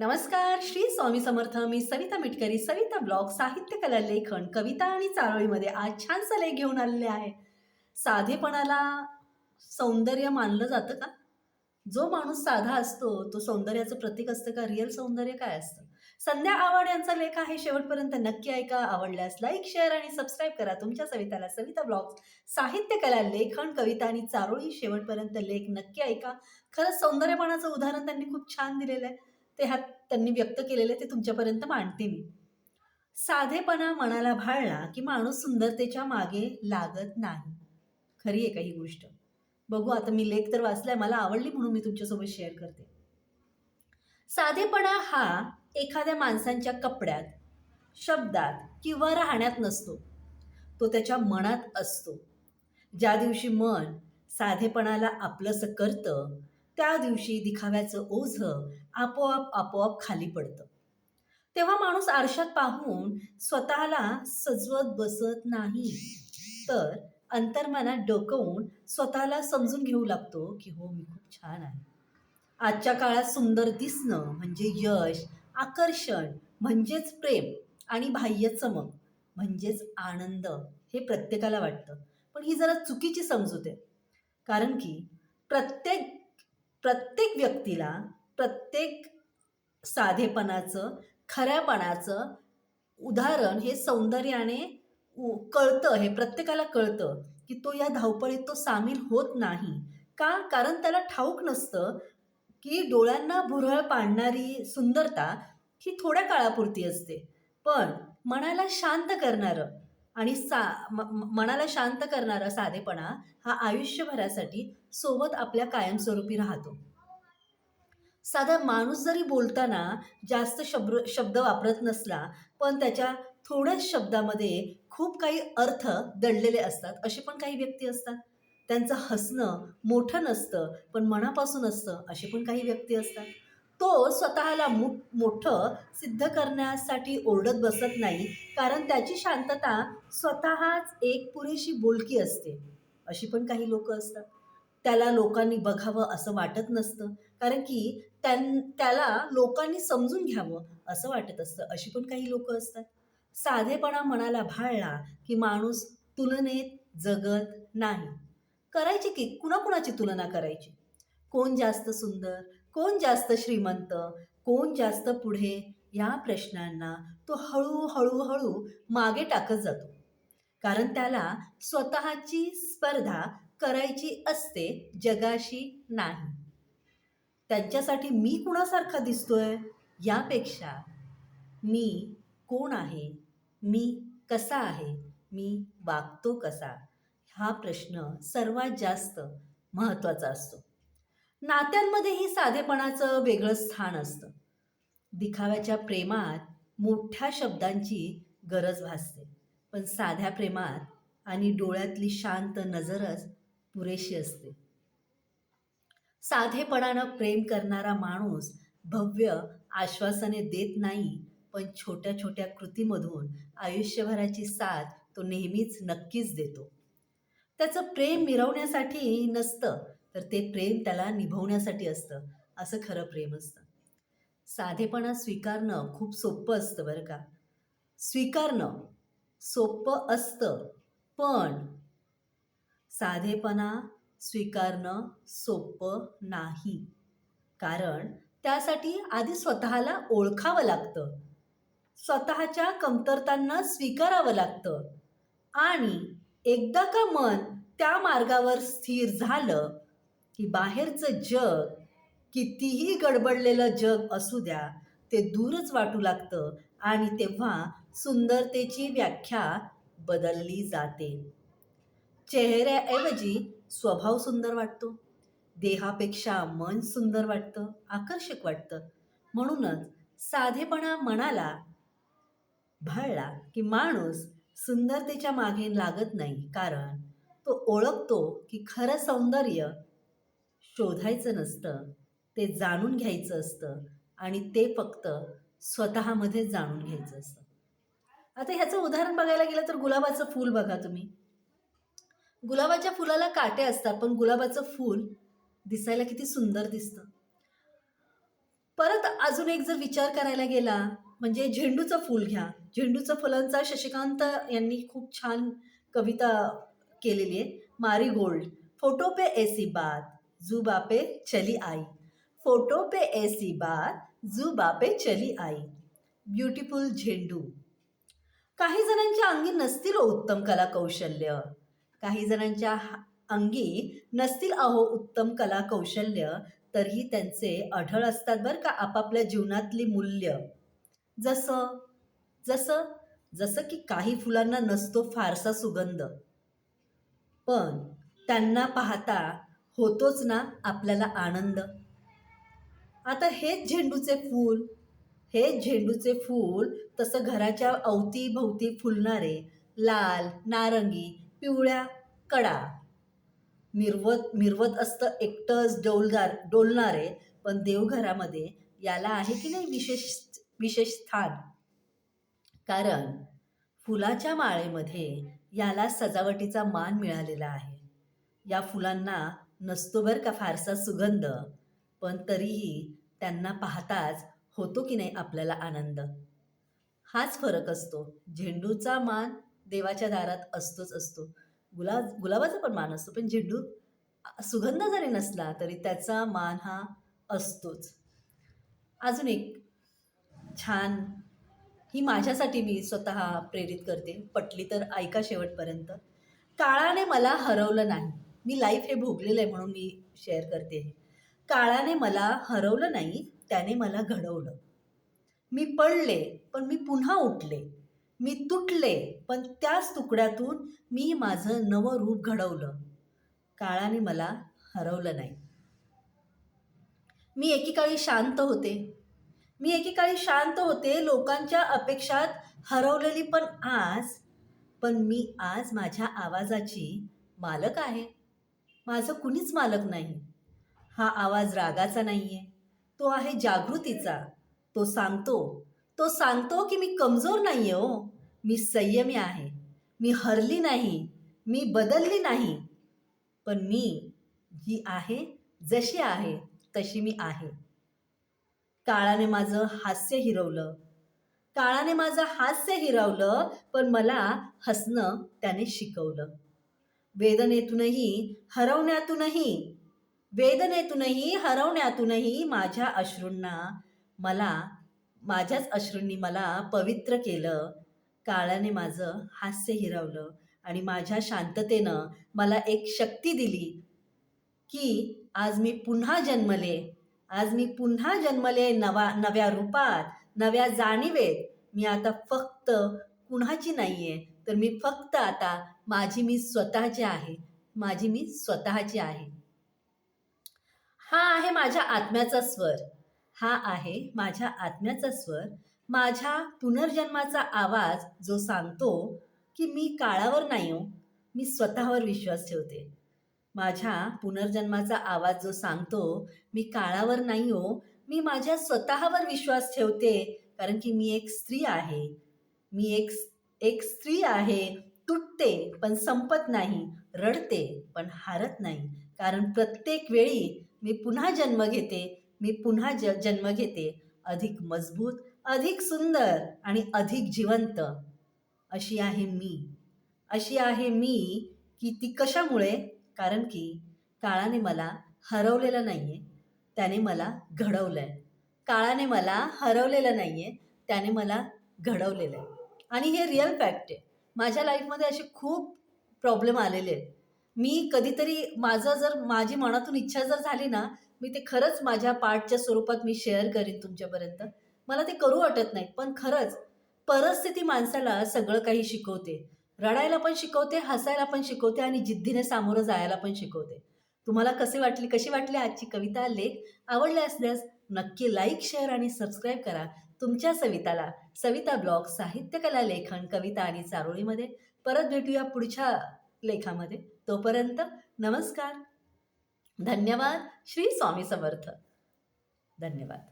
नमस्कार श्री स्वामी समर्थ. मी सविता मिटकरी सविता ब्लॉग साहित्य कला लेखन कविता आणि चारोळीमध्ये आज छानसा लेख घेऊन आलेले आहे. साधेपणाला सौंदर्य मानलं जातं का? जो माणूस साधा असतो तो सौंदर्याचं प्रतीक असतं का? रिअल सौंदर्य काय असतं? संध्या आवड यांचा लेख आहे. शेवटपर्यंत नक्की ऐका. आवडल्यास लाईक शेअर आणि सबस्क्राईब करा. तुमच्या सविताला सविता ब्लॉग साहित्य कला लेखन कविता आणि चारोळी शेवटपर्यंत लेख नक्की ऐका. खरंच सौंदर्यपणाचं उदाहरण त्यांनी खूप छान दिलेलं आहे. ते हात त्यांनी व्यक्त केलेले ते तुमच्यापर्यंत मांडते मी. साधेपणा मनाला भाळला की माणूस सुंदरतेच्या मागे लागत नाही. खरी आहे काही गोष्ट? बघू आता मी लेख तर वाचलाय मला आवडली म्हणून मी तुमच्यासोबत शेअर करते. साधेपणा हा एखाद्या माणसांच्या कपड्यात शब्दात किंवा राहण्यात नसतो. तो त्याच्या मनात असतो. ज्या दिवशी मन साधेपणाला आपलंसं करतं त्या दिवशी दिखाव्याचं ओझं आपोआप आपोआप खाली पडतं. तेव्हा माणूस आरशात पाहून स्वतःला सजवत बसत नाही. तर अंतर्मनात डोकवून स्वतःला समजून घेऊ लागतो की हो मी खूप छान आहे. आजच्या काळात सुंदर दिसणं म्हणजे यश आकर्षण म्हणजेच प्रेम आणि बाह्य चमक म्हणजेच आनंद हे प्रत्येकाला वाटतं. पण ही जरा चुकीची समजूत आहे. कारण की प्रत्येक प्रत्येक व्यक्तीला प्रत्येक साधेपणाचं खऱ्यापणाचं उदाहरण हे सौंदर्याने उ- कळतं हे प्रत्येकाला कळतं की तो या धावपळीत तो सामील होत नाही. का? कारण त्याला ठाऊक नसतं की डोळ्यांना भुरळ पाडणारी सुंदरता ही थोड्या काळापुरती असते. पण मनाला शांत करणारं आणि सा म- मनाला शांत करणारा साधेपणा हा आयुष्यभरासाठी सोबत आपल्या कायमस्वरूपी राहतो. साधा माणूस जरी बोलताना जास्त शब्द शब्द वापरत नसला पण त्याच्या थोड्याच शब्दामध्ये खूप काही अर्थ दडलेले असतात. असे पण काही व्यक्ती असतात? त्यांचं हसणं मोठं नसतं पण मनापासून असतं असे पण काही व्यक्ती असतात? तो स्वतःला मो मोठं सिद्ध करण्यासाठी ओरडत बसत नाही कारण त्याची शांतता स्वतःच एक पुरेशी बोलकी असते. अशी पण काही लोक असतात. त्याला लोकांनी बघावं असं वाटत नसतं. कारण की त्यां त्याला लोकांनी समजून घ्यावं असं वाटत असतं. अशी पण काही लोक असतात. साधेपणा मनाला भाळला की माणूस तुलनेत जगत नाही. करायची की कुणाकुणाची तुलना करायची? कोण जास्त सुंदर? कोण जास्त श्रीमंत? कोण जास्त पुढे? या प्रश्नांना तो हळूहळू हळू मागे टाकत जातो. कारण त्याला स्वतःची स्पर्धा करायची असते जगाशी नाही. त्यांच्यासाठी मी कुणासारखा दिसतोय? यापेक्षा मी कोण आहे? मी कसा आहे? मी वागतो कसा? हा प्रश्न सर्वात जास्त महत्त्वाचा असतो. नात्यांमध्येही साधेपणाचं वेगळं स्थान असतं. दिखाव्याच्या प्रेमात मोठ्या शब्दांची गरज भासते. पण साध्या प्रेमात आणि डोळ्यातली शांत नजरच पुरेशी असते. साधेपणानं प्रेम करणारा माणूस भव्य आश्वासने देत नाही पण छोट्या छोट्या कृतीमधून आयुष्यभराची साथ तो नेहमीच नक्कीच देतो. त्याचं प्रेम मिरवण्यासाठी नसतं तर ते प्रेम त्याला निभवण्यासाठी असतं असं खरं प्रेम असतं. साधेपणा स्वीकारणं खूप सोपं असतं बरं का. स्वीकारणं सोपं असतं पण साधेपणा स्वीकारणं सोपं नाही. कारण त्यासाठी आधी स्वतःला ओळखावं लागतं. स्वतःच्या कमतरतांना स्वीकारावं लागतं. आणि एकदा का मन त्या मार्गावर स्थिर झालं की बाहेरचं जग कितीही गडबडलेलं जग असू द्या ते दूरच वाटू लागतं आणि तेव्हा सुंदरतेची व्याख्या बदलली जाते. चेहऱ्याऐवजी स्वभाव सुंदर वाटतो. देहापेक्षा मन सुंदर वाटतं आकर्षक वाटतं. म्हणूनच साधेपणा मनाला भाळला की माणूस सुंदरतेच्या मागे लागत नाही कारण तो ओळखतो की खरं सौंदर्य शोधायचं नसतं ते जाणून घ्यायचं असतं. आणि ते फक्त स्वतःमध्ये जाणून घ्यायचं असतं. आता ह्याचं उदाहरण बघायला गेलं तर गुलाबाचं फूल बघा तुम्ही. गुलाबाच्या फुलाला काटे असतात पण गुलाबाचं फूल दिसायला किती सुंदर दिसतं. परत अजून एक जर विचार करायला गेला म्हणजे झेंडूचं फूल घ्या. झेंडूचं फुलांचा शशिकांत यांनी खूप छान कविता केलेली आहे. Marigold. फोटो पे ऐसी बात जुबा पे चली आई. फोटो पे ऐसी बात जुबा बापे चली आई. ब्युटिफुल झेंडू. काही जणांच्या अंगी नसतील उत्तम कला कौशल्य काही जणांच्या हा- अंगी नसतील अहो उत्तम कला कौशल्य तरीही त्यांचे अढळ असतात बरं का आपापल्या जीवनातली मूल्य. जसं जसं जसं की काही फुलांना नसतो फारसा सुगंध. पण त्यांना पाहता होतोच ना आपल्याला आनंद. आता हेच झेंडूचे फूल हे झेंडूचे फूल तसं घराच्या अवतीभोवती फुलणारे लाल नारंगी पिवळ्या कडा. मिरवत मिरवत असतं एकटंच डौलदार डोलणारे पण देवघरामध्ये याला आहे की नाही विशेष विशेष स्थान? कारण फुलाच्या माळेमध्ये याला सजावटीचा मान मिळालेला आहे. या फुलांना नसतो बरं का फारसा सुगंध पण तरीही त्यांना पाहताच होतो की नाही आपल्याला आनंद? हाच फरक असतो. झेंडूचा मान देवाच्या दारात असतोच असतो. गुलाब गुलाबाचा पण मान असतो. पण झेंडू सुगंध जरी नसला तरी त्याचा मान हा असतोच. अजून एक छान ही माझ्यासाठी मी स्वतः प्रेरित करते. पटली तर ऐका शेवटपर्यंत. काळाने मला हरवलं नाही. मी लाईफ हे भोगलेलं आहे म्हणून मी शेअर करते. हे काळाने मला हरवलं नाही त्याने मला घडवलं. मी पडले पण मी पुन्हा उठले. मी तुटले पण त्याच तुकड्यातून मी माझं नवं रूप घडवलं. काळाने मला हरवलं नाही. मी एकेकाळी शांत होते. मी एकेकाळी शांत होते लोकांच्या अपेक्षात हरवलेली पण आज पण मी आज माझ्या आवाजाची मालक आहे. माझं कुणीच मालक नाही. हा आवाज रागाचा नाही आहे तो आहे जागृतीचा. तो सांगतो तो सांगतो की मी कमजोर नाही आहे हो. मी संयमी आहे. मी हरली नाही. मी बदलली नाही. पण मी जी आहे जशी आहे तशी मी आहे. काळाने माझं हास्य हिरवलं. काळाने माझं हास्य हिरवलं पण मला हसणं त्याने शिकवलं. वेदनेतूनही हरवण्यातूनही वेदनेतूनही हरवण्यातूनही माझ्या अश्रूंना मला माझ्याच अश्रूंनी मला पवित्र केलं. काळाने माझं हास्य हिरवलं आणि माझ्या शांततेनं मला एक शक्ती दिली की आज मी पुन्हा जन्मले. आज मी पुन्हा जन्मले नवा नव्या रूपात नव्या जाणीवेत. मी आता फक्त कुणाची नाही आहे तर मी फक्त आता माझी मी स्वतःची आहे. माझी मी स्वतःची आहे. हा आहे माझ्या आत्म्याचा स्वर. हा आहे माझ्या आत्म्याचा स्वर. माझ्या पुनर्जन्माचा आवाज जो सांगतो की मी काळावर नाही हो, मी स्वतःवर विश्वास ठेवते. माझ्या पुनर्जन्माचा आवाज जो सांगतो मी काळावर नाही हो मी माझ्या स्वतःवर विश्वास ठेवते कारण की मी एक स्त्री आहे. मी एक एक स्त्री आहे तुटते पण संपत नाही रडते पण हारत नाही. कारण प्रत्येक वेळी मी पुन्हा जन्म घेते मी पुन्हा ज जन्म घेते. अधिक मजबूत अधिक सुंदर आणि अधिक जिवंत. अशी आहे मी. अशी आहे मी की ती कशामुळे? कारण की काळाने मला हरवलेलं नाही आहे त्याने मला घडवलं आहे काळाने मला हरवलेलं नाही आहे त्याने मला घडवलेलं आहे आणि हे रिअल फॅक्ट आहे. माझ्या लाईफमध्ये असे खूप प्रॉब्लेम आलेले आहेत. मी कधीतरी माझं जर माझी मनातून इच्छा जर झाली ना मी ते खरंच माझ्या पार्टच्या स्वरूपात मी शेअर करीन तुमच्यापर्यंत. मला ते करू वाटत नाही पण खरंच परिस्थिती माणसाला सगळं काही शिकवते. रडायला पण शिकवते हसायला पण शिकवते आणि जिद्दीने सामोरं जायला पण शिकवते. तुम्हाला कसे वाटली कशी वाटली आजची कविता लेख? आवडले असल्यास नक्की लाईक शेअर आणि सबस्क्राईब करा. तुमच्या सविताला सविता ब्लॉग साहित्यकला लेखन कविता आणि चारोळीमध्ये. परत भेटूया पुढच्या लेखामध्ये. तोपर्यंत नमस्कार. धन्यवाद. श्री स्वामी समर्थ. धन्यवाद.